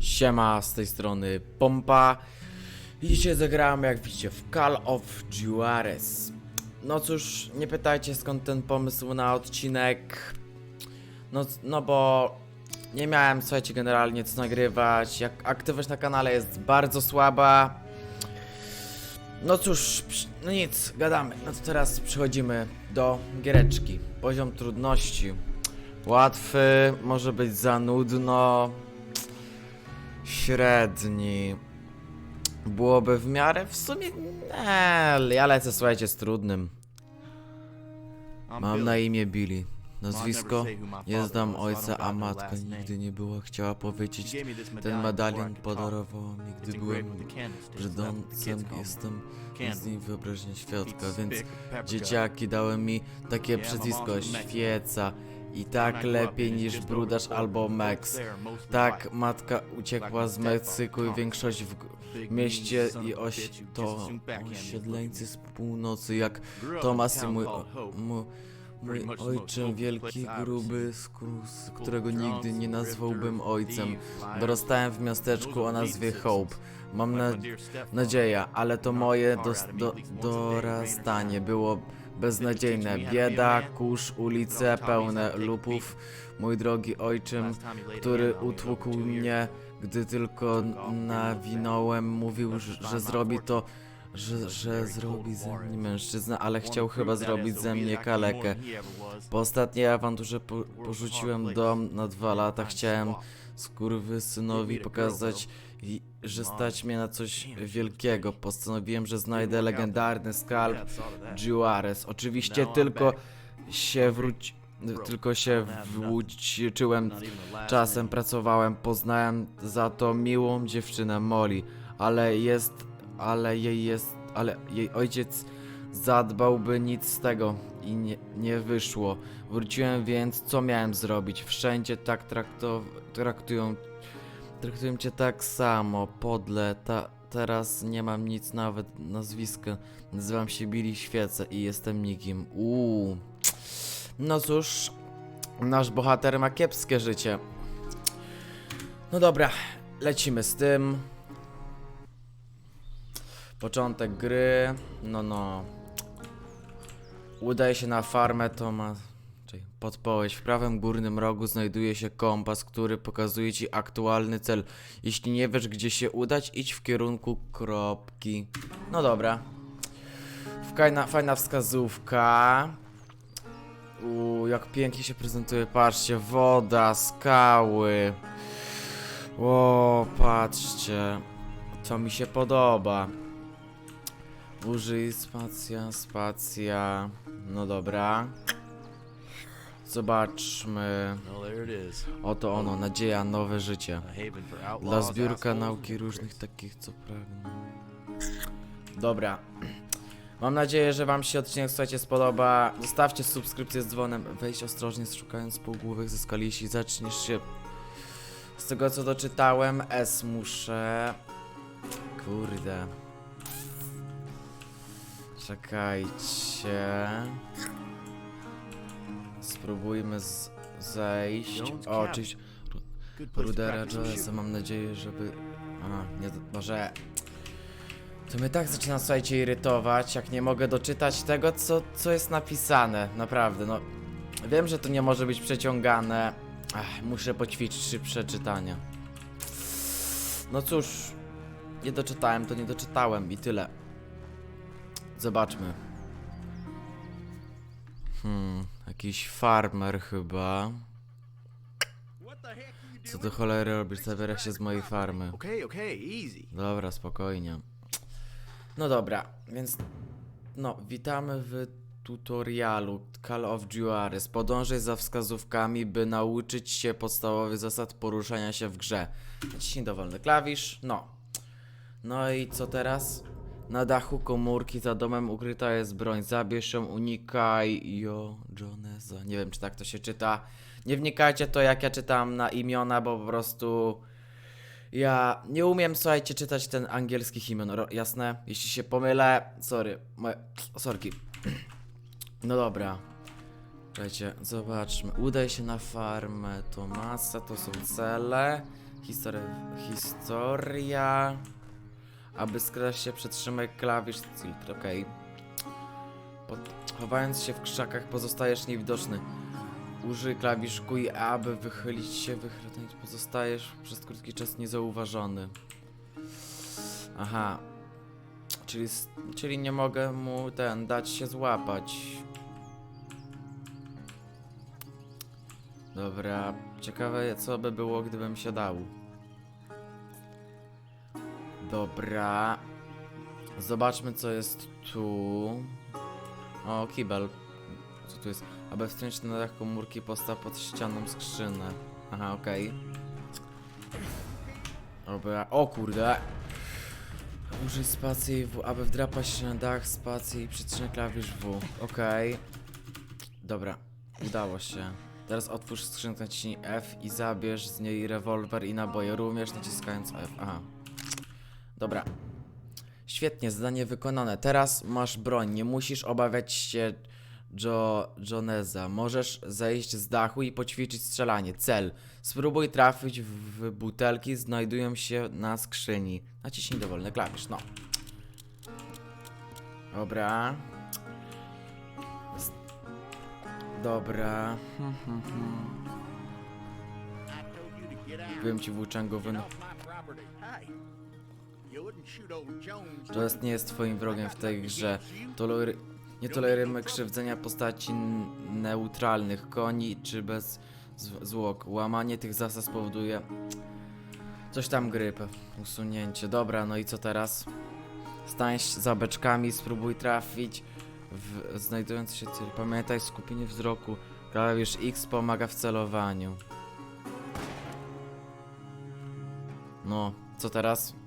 Siema, z tej strony Pompa. I dzisiaj zagrałem, jak widzicie, w Call of Juarez. No cóż, nie pytajcie skąd ten pomysł na odcinek. No, no bo nie miałem, słuchajcie, generalnie co nagrywać. Jak aktywność na kanale jest bardzo słaba. No cóż, no nic, gadamy. No to teraz przechodzimy do giereczki. Poziom trudności. Łatwy, może być za nudno. Średni. Byłoby w miarę w sumie. Nie, ja lecę, słuchajcie, z trudnym. Mam na imię Billy. Nazwisko nie znam ojca, a matka nigdy nie była chciała powiedzieć. Ten medalion podarowała mi, gdy byłem brzdącem. Jestem z nim wyobraźnia świadka, więc dzieciaki dały mi takie przycisko świeca. I tak lepiej niż brudarz albo Max. Tak, matka uciekła z Meksyku i większość w mieście i oś to osiedleńcy z północy, jak Tomas i mój, mu, mój ojczym, wielki, gruby skrus, którego nigdy nie nazwałbym ojcem. Dorastałem w miasteczku o nazwie Hope. Mam na, nadzieję, ale to moje dos, do, dorastanie. było beznadziejne. Bieda, kurz, ulice pełne lupów. Mój drogi ojczym, który utłukł mnie, gdy tylko nawinąłem, mówił, że, zrobi to, że, że zrobi ze mnie mężczyznę, ale chciał chyba zrobić ze mnie kalekę. Po ostatniej awanturze po, porzuciłem dom na dwa lata, chciałem skurwysynowi pokazać, że stać mnie na coś wielkiego. Postanowiłem, że znajdę legendarny skalp Juarez. Oczywiście tylko się wróci... Tylko się włóczyłem Czasem. pracowałem, poznałem za to miłą dziewczynę Molly, ale jest, ale jej jest, ale jej ojciec zadbałby nic z tego i nie, nie wyszło. Wróciłem więc, co miałem zrobić? Wszędzie tak traktują, traktują cię tak samo, podle, ta, teraz nie mam nic, nawet nazwiska. Nazywam się Billy Świece i jestem nikim. Uuu. No cóż, Nasz bohater ma kiepskie życie. No dobra, lecimy z tym. Początek gry. No, no. Udaje się na farmę, to ma. Czekaj, podpowiedź. W prawym górnym rogu znajduje się kompas, który pokazuje ci aktualny cel. Jeśli nie wiesz, gdzie się udać, idź w kierunku kropki. No dobra. Fajna, fajna wskazówka. Uuu, jak pięknie się prezentuje, patrzcie, woda, skały. O, patrzcie, to mi się podoba. Użyj spacja, spacja. No dobra. Zobaczmy. Is. Oto ono, nadzieja, nowe życie. Dla zbiórka nauki różnych takich, co pragną. Dobra. Mam nadzieję, że wam się odcinek, słuchajcie, spodoba. Zostawcie subskrypcję z dzwonem. Wejdź ostrożnie, szukając półgłówek ze skali. Jeśli zaczniesz się... Z tego, co doczytałem, S muszę... Kurde. Czekajcie. Spróbujmy z zejść. O, to Rudera Joesa, mam nadzieję, żeby... A, nie, może... To mnie tak zaczyna, słuchajcie, irytować, jak nie mogę doczytać tego, co, co jest napisane. Naprawdę, no... Wiem, że to nie może być przeciągane. Ach, muszę poćwiczyć szybsze czytania. No cóż... Nie doczytałem, to nie doczytałem i tyle. Zobaczmy. Hmm, jakiś farmer chyba. Co do cholery robisz? Zabiera się z mojej farmy. Easy. Dobra, spokojnie. No dobra, więc no, witamy w tutorialu Call of Juarez. Podążaj za wskazówkami, by nauczyć się podstawowych zasad poruszania się w grze. Naciśnij dowolny klawisz, no. No i co teraz? Na dachu komórki za domem ukryta jest broń. Zabierz ją, unikaj jo Jonesa. Nie wiem, czy tak to się czyta. Nie wnikajcie to, jak ja czytam na imiona, bo po prostu... Ja nie umiem, słuchajcie, czytać ten angielskich imion, ro, jasne? Jeśli się pomylę, sorry, moje, sorki. No dobra. Słuchajcie, zobaczmy. Udaj się na farmę Tomasa, to są cele. Historia. Historia. Aby skradać się, przytrzymaj klawisz Tilt, okej. Pod- Chowając się w krzakach, pozostajesz niewidoczny. Użyj klawisz Q i A, aby wychylić się, wychylić. Pozostajesz przez krótki czas niezauważony. Aha. Czyli, czyli nie mogę mu ten dać się złapać. Dobra, ciekawe co by było, gdybym się dał. Dobra. Zobaczmy co jest tu. O, kibel. Co tu jest? Aby wstrząć na dach komórki postaw pod ścianą skrzynę. Aha, okej. Dobra, o kurde. Użyj spacji W, aby wdrapać się na dach, spacji i przytrzymaj klawisz W. Okej. Dobra, udało się. Teraz otwórz skrzynkę, naciśnij F i zabierz z niej rewolwer i naboje, również naciskając F. Aha. Dobra. Świetnie, zadanie wykonane. Teraz masz broń, nie musisz obawiać się Jo Joneza. Możesz zejść z dachu i poćwiczyć strzelanie. Cel. Spróbuj trafić w, butelki, znajdują się na skrzyni. Naciśnij dowolny klawisz, no. Dobra. Dobra. Byłem ci włóczęgowy. Jones. Nie jest twoim wrogiem w tej grze. Tolery... Nie tolerujemy krzywdzenia postaci neutralnych, koni czy bez zwłok. Łamanie tych zasad spowoduje coś tam grypę. Usunięcie. Dobra, no i co teraz? Stań za beczkami, spróbuj trafić w znajdujący się cel. Pamiętaj, skupienie wzroku. Klawisz X pomaga w celowaniu. No, co teraz?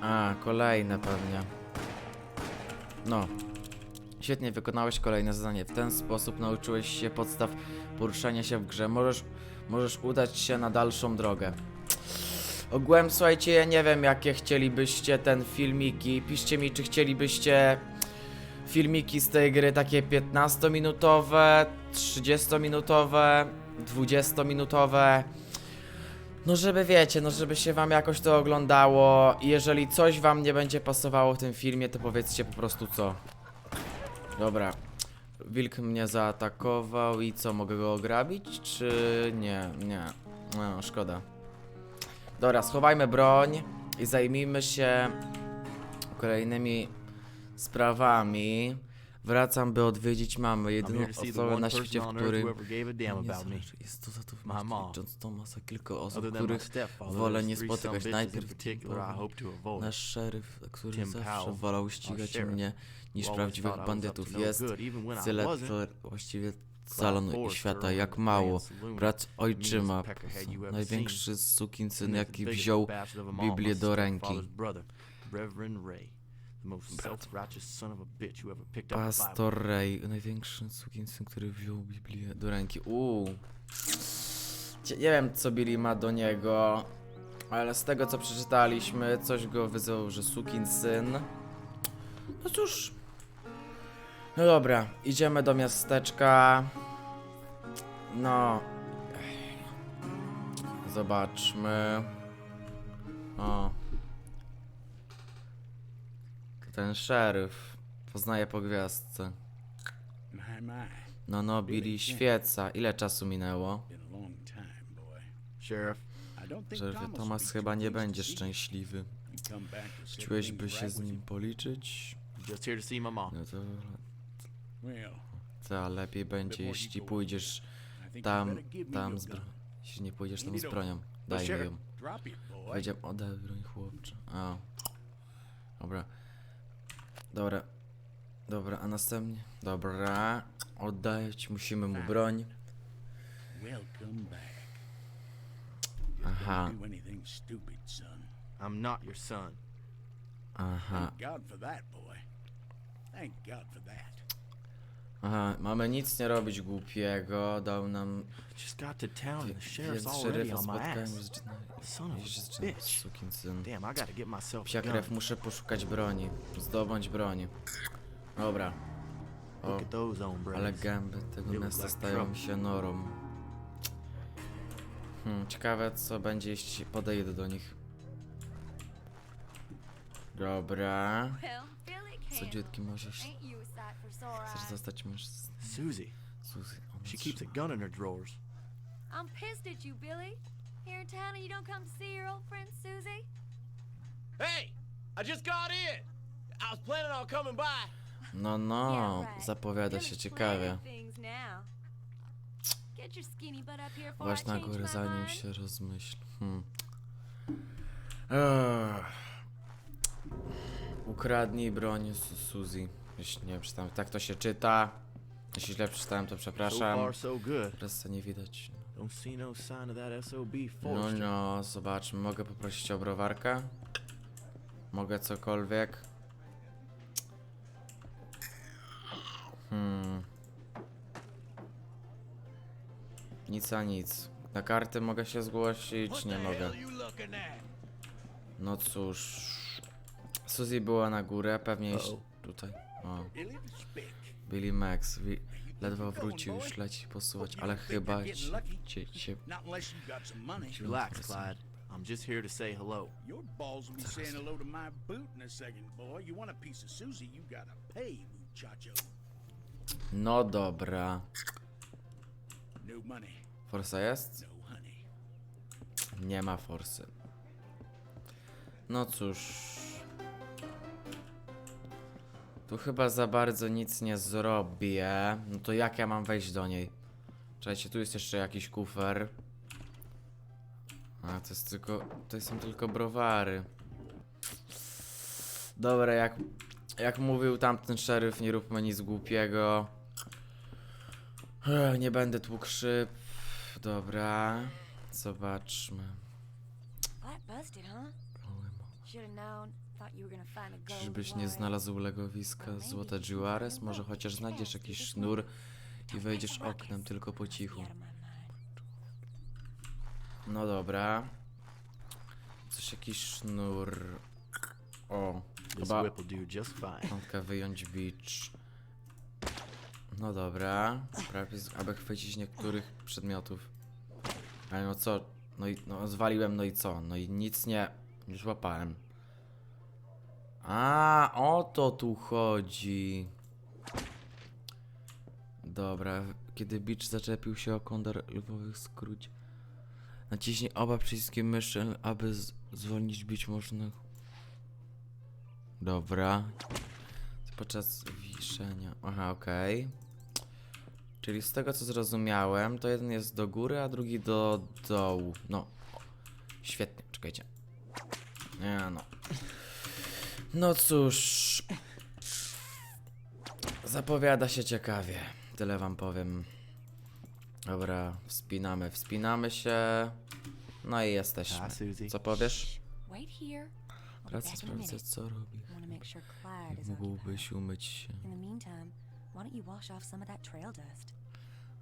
A, kolejne pewnie. No. Świetnie wykonałeś kolejne zadanie. W ten sposób nauczyłeś się podstaw poruszania się w grze. Możesz, możesz udać się na dalszą drogę. Ogółem, słuchajcie, ja nie wiem, jakie chcielibyście ten filmiki. Piszcie mi, czy chcielibyście filmiki z tej gry takie 15-minutowe, 30-minutowe, 20-minutowe. No żeby wiecie, no żeby się wam jakoś to oglądało. I Jeżeli coś wam nie będzie pasowało w tym filmie, to powiedzcie po prostu co. Dobra. Wilk mnie zaatakował i co, mogę go ograbić? Czy nie? Nie. No, szkoda. Dobra, schowajmy broń i zajmijmy się kolejnymi sprawami. Wracam, by odwiedzić mamę, jedyną osobę na świecie, w którym nie zależy. Jest to za to. John Thomasa, kilka osób, których wolę nie spotykać. Najpierw nasz szeryf, który zawsze wolał ścigać mnie niż prawdziwych bandytów. no Jest wasn't. właściwie salonu świata, jak mało. Brat ojczyma, największy sukinsyn, jaki wziął Biblię do ręki. Reverend Ray, the most self-righteous son of a bitch who ever picked up a Bible. Pastor Ray, największy sukinsyn, który wziął Biblię do ręki. Uuu. Nie wiem, co Billy ma do niego, ale z tego, co przeczytaliśmy, coś go wyzwał, że sukinsyn. No cóż. No dobra, idziemy do miasteczka. No. Zobaczmy. O. Ten szeryf. Poznaje po gwiazdce. My, my. No no, Billy świeca. Ile czasu minęło? Been a long time, boy. Sheriff, I don't think Że Thomas chyba nie to będzie szczęśliwy. To Chciałeś by się z nim policzyć? just here to see my mom. No to... Co, lepiej będzie, jeśli pójdziesz tam, tam z bronią. Jeśli nie pójdziesz tam z bronią. Daj mi ją. Powiedziałem, oddaj broń chłopcze. A. Dobra. Dobra. Dobra, a następnie... Dobra. Oddać musimy mu broń. Welcome back. Aha. Do anything stupid, son. I'm not your son. Aha. Thank God for that, boy. Thank God for that. Aha, mamy nic nie robić głupiego, dał nam Just got to town and the sheriff's więc already szeryfa on my spotkałem ass. z Son of a z bitch. sukinsyn. Damn, I gotta get myself a Psia gun. krew, muszę poszukać broni. Zdobądź broń. Dobra. O, Look at those hombres. ale gęby tego miasta stają się norą. Hmm, ciekawe co będzie jeśli podejdę do nich. Dobra. Well, Billy Co Campbell, dziutki możesz... Chcesz zostać mężczyzną? Susie, Suzy, ona she keeps a trzyma. gun in her drawers. I'm pissed at you, Billy. Here in town and you don't come to see your old friend Susie? Hey, I just got in. I was planning on coming by. No, no, zapowiada się ciekawie. Właśnie na górę, my zanim się rozmyśl. Hmm. Ech. Ukradnij broń Su- Suzy. Jeśli nie przeczytałem, tak to się czyta. Jeśli źle przeczytałem, to So przepraszam. far, so good. Teraz to nie widać. Don't see no sign of that SOB No, force. no, zobaczmy. Mogę poprosić o browarkę? Mogę cokolwiek? Hmm. Nic a nic. Na karty mogę się zgłosić? Nie mogę. No cóż. Suzy była na górę, pewnie iść tutaj. O, Billy Max. Wi- ledwo wrócił, już leci posuwać, ale chyba cię, cię, Not unless you got some money. Relax, Clyde. I'm just here to say hello. Your balls will be saying hello to my boot in a second, boy. You want a piece of Susie, you gotta pay, muchacho. No dobra. No money, Forsa jest? no honey. Nie ma forsy. No cóż. Tu chyba za bardzo nic nie zrobię. No to jak ja mam wejść do niej? Czekajcie, tu jest jeszcze jakiś kufer. A, to jest tylko... To są tylko browary. Dobra, jak... Jak mówił tamten szeryf, nie róbmy nic głupiego. Nie będę tłukł szyb. Dobra. Zobaczmy. Busted, huh? Should have known. Czyżbyś nie znalazł legowiska złota Juarez? Może chociaż znajdziesz jakiś sznur i wejdziesz oknem tylko po cichu. No dobra. Coś jakiś sznur. O, chyba wyjąć bicz. No dobra. Prawie z- aby chwycić niektórych przedmiotów. Ale no co? No i no zwaliłem, no i co? No i nic nie. Nie złapałem. A, o to tu chodzi. Dobra, kiedy bicz zaczepił się o kondor lwowych skróć. Naciśnij oba przyciski myszy, aby zwolnić bić można. Dobra. Podczas wiszenia. Aha, okej. Czyli z tego co zrozumiałem, to jeden jest do góry, a drugi do dołu. No. Świetnie, czekajcie. Nie no. No cóż. Zapowiada się ciekawie. Tyle wam powiem. Dobra, wspinamy, wspinamy się. No i jesteśmy. Susie. Co powiesz? Praca minute. co robi. Mógłbyś umyć się.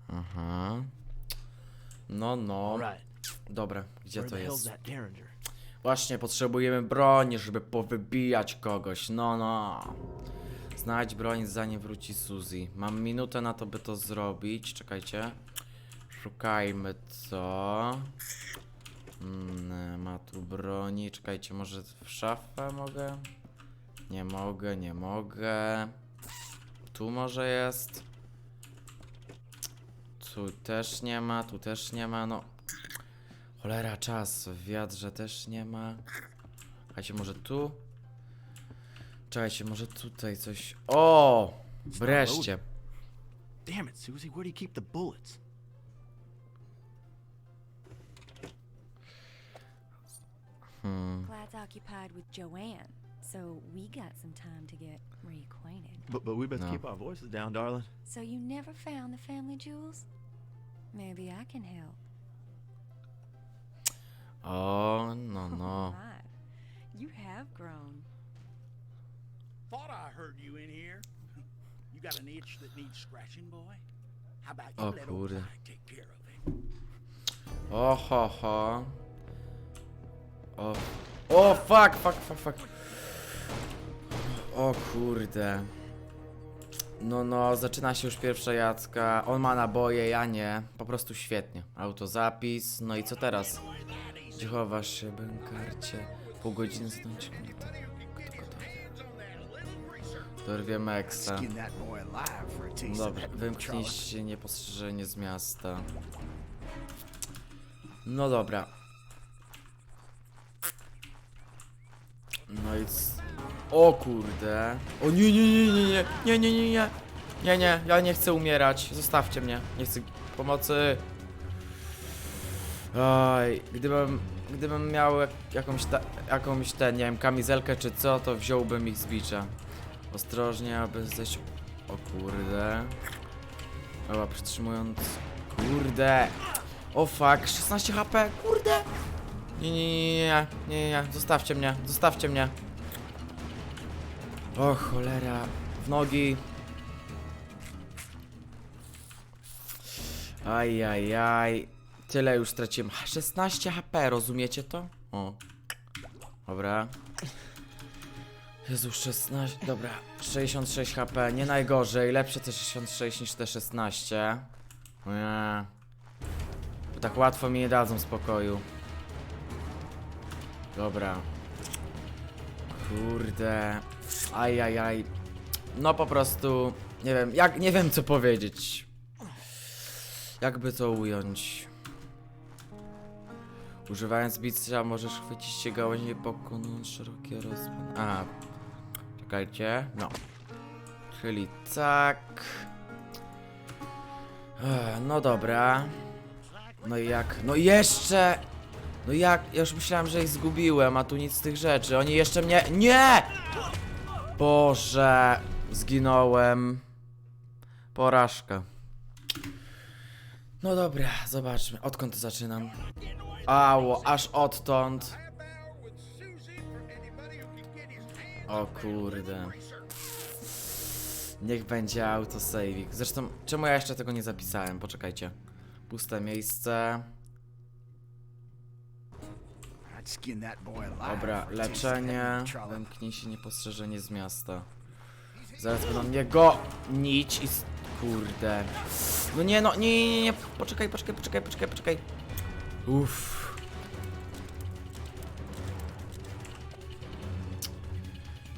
Aha. No, no. Dobra, gdzie to jest? Właśnie, potrzebujemy broni, żeby powybijać kogoś. No, no. Znajdź broń, zanim wróci Suzy. Mam minutę na to, by to zrobić. Czekajcie. Szukajmy co. Mm, ma tu broni. Czekajcie, może w szafę mogę? Nie mogę, nie mogę. Tu może jest. Tu też nie ma, tu też nie ma, no. Cholera, czas. W wiadrze też nie ma. Czekajcie, może tu? Czekajcie, może tutaj coś... O! Wreszcie. Damn it, Susie. Where do you keep the bullets? Hmm. Clyde's occupied with Joanne, so we got some time to get reacquainted. But, but we best No. keep our voices down, darling. So you never found the family jewels? Maybe I can help. O, no, no. My, you have grown. Thought I heard you in here. You got an itch that needs scratching, boy? How about you O let old kurde. Clyde take care of it? O, ho, ho. O. O, fuck, fuck, fuck, fuck. O kurde. No, no, zaczyna się już pierwsza jacka. On ma naboje, ja nie. Po prostu świetnie. Autozapis. No i co teraz? Gdzie chowasz się, bękarcie? Pół godziny zdąć. Kto gotowy? Dorwiemy eksa. Skin that boy alive for a taste of Dobra, that wymknij się niepostrzeżenie z miasta. No dobra. No i... c- O kurde. O nie, nie, nie, nie, nie, nie, nie, nie, nie. Nie, nie, ja nie chcę umierać. Zostawcie mnie. Nie chcę pomocy. Oj, gdybym, gdybym miał jak, jakąś, ta, jakąś ten, nie wiem, kamizelkę czy co, to wziąłbym ich z bicza. Ostrożnie, aby zejść... O kurde. Dobra, przytrzymując... Kurde. O fuck, 16 HP, kurde. Nie, nie, nie, nie, nie, nie, nie, zostawcie mnie, zostawcie mnie. O cholera, w nogi. Aj, aj, aj. Tyle już straciłem. 16 HP, rozumiecie to? O. Dobra. Jezu, 16. Dobra, 66 HP, nie najgorzej. Lepsze te 66 niż te 16. O Nie. Bo tak łatwo mi nie dadzą spokoju. Dobra. Kurde. Ajajaj. No po prostu. Nie wiem, jak nie wiem co powiedzieć. Jakby to ująć. Używając bicia możesz chwycić się gałęzi pokonując szerokie rozpęd. A, Czekajcie, no. Czyli tak. No dobra. No i jak? No i jeszcze! No jak? Ja już myślałem, że ich zgubiłem, a tu nic z tych rzeczy. Oni jeszcze mnie... Nie! Boże! Zginąłem. Porażka. No dobra, zobaczmy. Odkąd zaczynam? Ało, aż odtąd. O kurde. Niech będzie autosaving. Zresztą, czemu ja jeszcze tego nie zapisałem? Poczekajcie. Puste miejsce. Dobra, leczenie. Wymknij się niepostrzeżenie z miasta. Zaraz będą mnie gonić i... Kurde. No nie, no, nie, nie, nie. Poczekaj, poczekaj, poczekaj, poczekaj, poczekaj. Uff.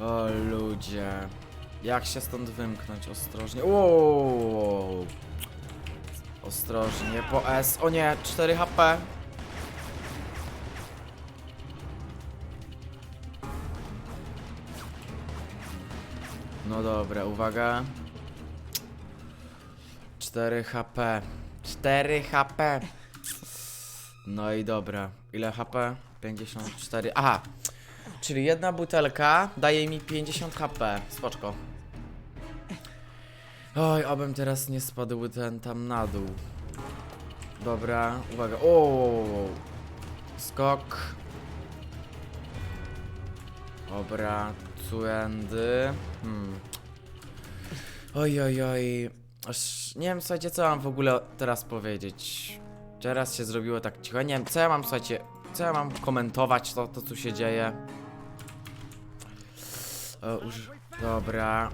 O ludzie. Jak się stąd wymknąć? Ostrożnie. Wow. Ostrożnie, po S. O nie, 4 HP. No dobra, uwaga. 4 HP. 4 HP. No i dobra. Ile HP? 54. Aha. Czyli jedna butelka daje mi 50 HP. Spoczko. Oj, abym teraz nie spadł ten tam na dół. Dobra, uwaga. O, skok. Dobra, tuendy. Hmm. Oj, oj, oj. Aż nie wiem, słuchajcie, co mam w ogóle teraz powiedzieć. Teraz się zrobiło tak cicho. Nie wiem, co ja mam, słuchajcie, co ja mam komentować to, to co się dzieje. O, uż... Dobra.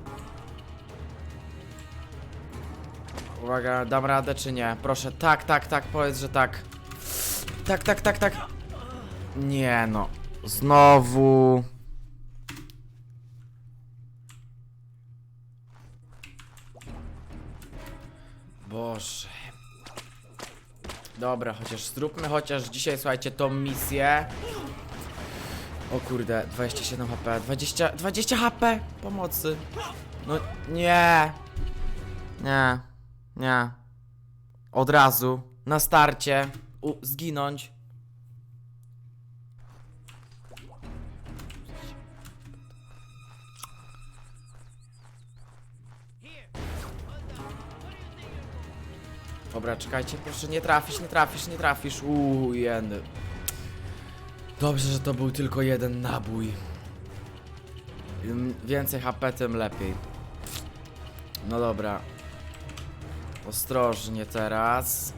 Uwaga, dam radę czy nie? Proszę, tak, tak, tak, powiedz, że tak. Tak, tak, tak, tak. Nie no. Znowu. Boże. Dobra, chociaż zróbmy chociaż dzisiaj, słuchajcie, tą misję. O kurde, 27 HP, 20, 20 HP pomocy. No nie. Nie. Nie. Od razu, na starcie, u, zginąć. Dobra, czekajcie, proszę, nie trafisz, nie trafisz, nie trafisz. Uuu, jeny. Dobrze, że to był tylko jeden nabój. Im więcej HP, tym lepiej. No dobra. Ostrożnie teraz.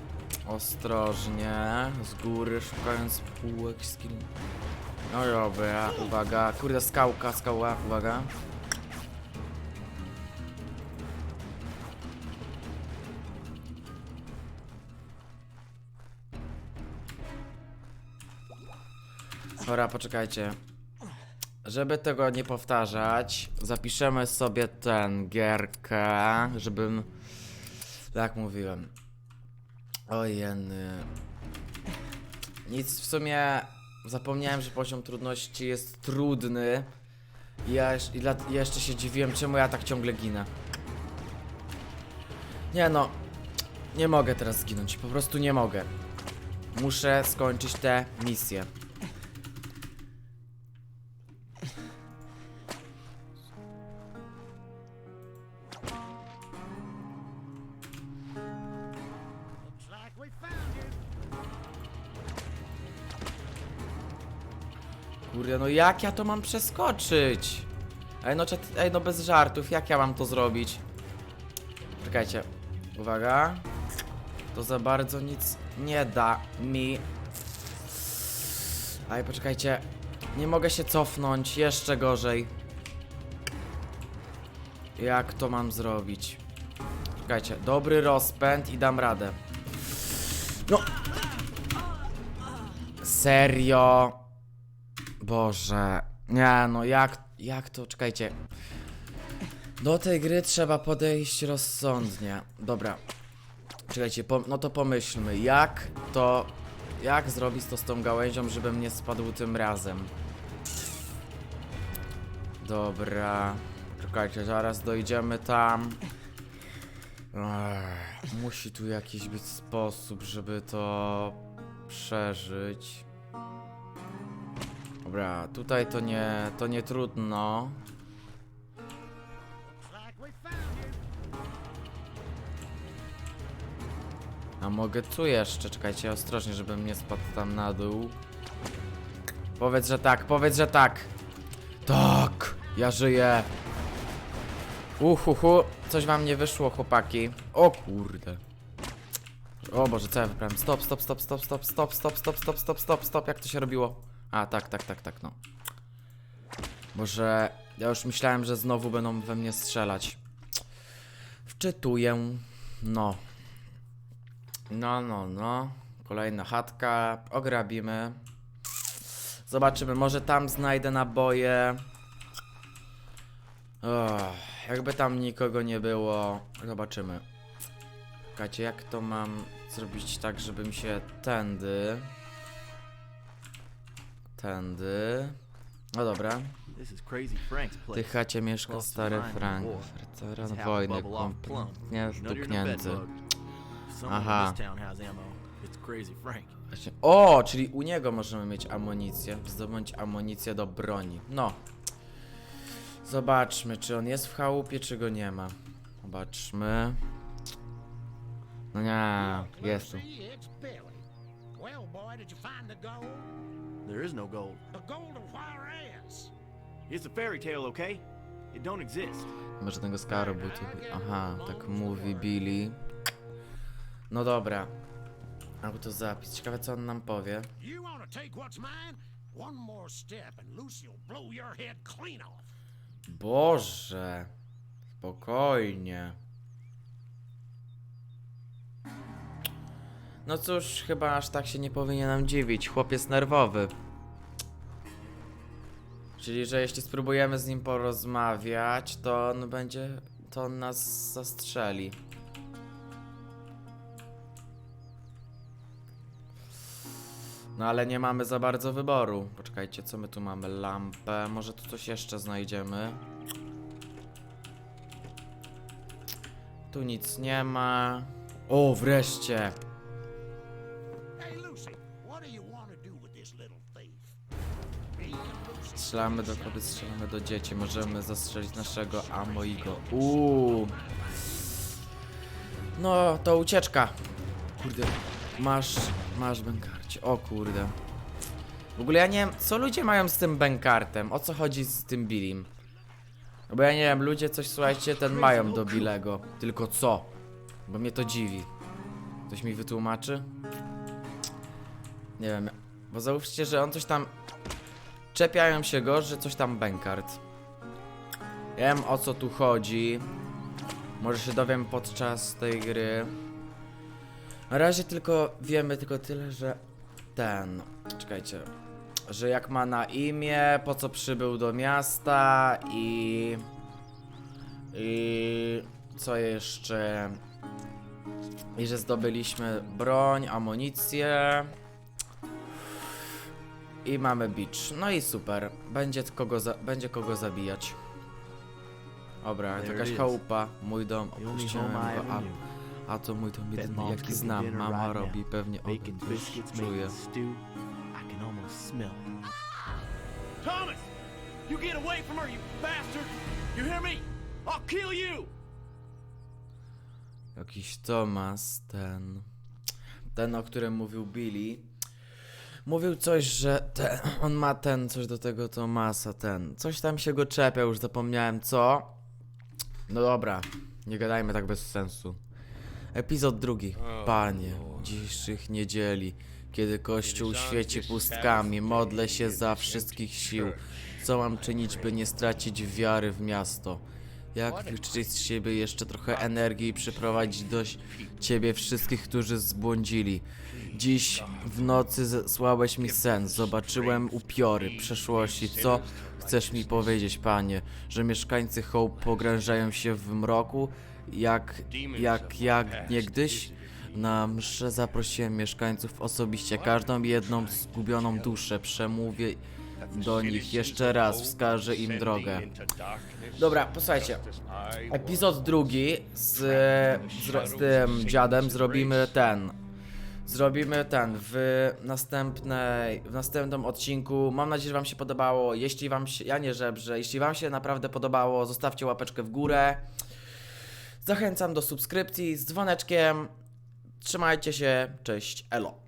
Ostrożnie. Z góry, szukając półek skill. No dobra, uwaga. Kurde, skałka, skała, uwaga. Dobra, poczekajcie. Żeby tego nie powtarzać, zapiszemy sobie ten gierkę, żebym... Jak mówiłem. Ojeny. Nic w sumie... Zapomniałem, że poziom trudności jest trudny. Ja, i ja jeszcze się dziwiłem, czemu ja tak ciągle ginę. Nie no. Nie mogę teraz zginąć. Po prostu nie mogę. Muszę skończyć tę misję. No jak ja to mam przeskoczyć? Ej no, czat, ej no bez żartów, jak ja mam to zrobić? Czekajcie, uwaga. To za bardzo nic nie da mi. Ej, poczekajcie. Nie mogę się cofnąć, jeszcze gorzej. Jak to mam zrobić? Czekajcie, dobry rozpęd i dam radę. No! Serio? Boże, nie no, jak, jak to, czekajcie. Do tej gry trzeba podejść rozsądnie. Dobra. Czekajcie, po, no to pomyślmy, jak to, jak zrobić to z tą gałęzią, żebym nie spadł tym razem. Dobra. Czekajcie, zaraz dojdziemy tam. Ech, musi tu jakiś być sposób, żeby to przeżyć. Dobra, tutaj to nie, to nie trudno. A mogę tu jeszcze, czekajcie, ostrożnie, żebym nie spadł tam na dół. Powiedz, że tak, powiedz, że tak. Tak, ja żyję. Uhuhu, coś wam nie wyszło, chłopaki. O kurde. O Boże, co ja wybrałem? Stop, stop, stop, stop, stop, stop, stop, stop, stop, stop, stop, stop, jak to się robiło? A, tak, tak, tak, tak, no. Boże, ja już myślałem, że znowu będą we mnie strzelać. Wczytuję. No. No, no, no. Kolejna chatka. Ograbimy. Zobaczymy, może tam znajdę naboje. Ugh, jakby tam nikogo nie było. Zobaczymy. Czekajcie, jak to mam zrobić tak, żeby mi się tędy. Tędy. No dobra. W chacie mieszka stary Frank. Weteran wojny, kompletnie zduknięty. Aha. O, czyli u niego możemy mieć amunicję. Zdobądź amunicję do broni. No. Zobaczmy, czy on jest w chałupie, czy go nie ma. Zobaczmy. No nie, jest tu. There is no gold. The gold of is? It's a fairy tale, okay? It don't exist. Nie ma żadnego skarbu tu. Aha, tak mówi Billy. No dobra. Albo to zapis. Ciekawe, co on nam powie. You want to take what's mine? One more step and Lucy'll blow your head clean off. Boże. Spokojnie. No cóż, chyba aż tak się nie powinienem dziwić. Chłop jest nerwowy. Czyli, że jeśli spróbujemy z nim porozmawiać, to on będzie. to on nas zastrzeli. No ale nie mamy za bardzo wyboru. Poczekajcie, co my tu mamy? Lampę. Może tu coś jeszcze znajdziemy. Tu nic nie ma. O, wreszcie! Strzelamy do kobiet, strzelamy do dzieci. Możemy zastrzelić naszego Amoigo. Uuu. No, to ucieczka. Kurde. Masz, masz bękarcie. O kurde. W ogóle ja nie wiem, co ludzie mają z tym bękartem? O co chodzi z tym Billim? No bo ja nie wiem, ludzie coś, słuchajcie, ten mają do Billego. Tylko co? Bo mnie to dziwi. Ktoś mi wytłumaczy? Nie wiem, bo załóżcie, że on coś tam Czepiają się go, że coś tam bękart. Wiem o co tu chodzi. Może się dowiem podczas tej gry. Na razie tylko wiemy tylko tyle, że ten. Czekajcie. że jak ma na imię, po co przybył do miasta i... I... Co jeszcze? I że zdobyliśmy broń, amunicję. I mamy beach. No i super. Będzie kogo, za będzie kogo zabijać. Dobra, to There jakaś it is. chałupa. Mój dom. The only Opuściłem home I go. ever A, knew. a to mój dom jedyny mom's jaki cooking znam. dinner Mama right now. robi pewnie Bacon obiad. biscuits Już making czuję. stew. I can almost smell it. Thomas! You get away from her, you bastard! You hear me? I'll kill you! Jakiś Tomas, ten. Ten, o którym mówił Billy. Mówił coś, że ten, on ma ten, coś do tego Tomasa, ten. Coś tam się go czepia, już zapomniałem co. No dobra, nie gadajmy tak bez sensu. Epizod drugi. Panie, dzisiejszych niedzieli, kiedy kościół świeci pustkami, modlę się za wszystkich sił. Co mam czynić, by nie stracić wiary w miasto? Jak wyczyścić z siebie jeszcze trochę energii i przyprowadzić do ciebie wszystkich, którzy zbłądzili? Dziś w nocy zesłałeś mi sen, zobaczyłem upiory przeszłości. Co chcesz mi powiedzieć, panie? Że mieszkańcy Hope pogrążają się w mroku, jak, jak, jak niegdyś? Na mszę zaprosiłem mieszkańców osobiście, każdą jedną zgubioną duszę. Przemówię do nich jeszcze raz, wskażę im drogę. Dobra, posłuchajcie. Epizod drugi z, z, z tym dziadem zrobimy ten. Zrobimy ten w następnej, w następnym odcinku. Mam nadzieję, że Wam się podobało. Jeśli Wam się, ja nie żebrze, jeśli Wam się naprawdę podobało, zostawcie łapeczkę w górę. Zachęcam do subskrypcji z dzwoneczkiem. Trzymajcie się, cześć, elo.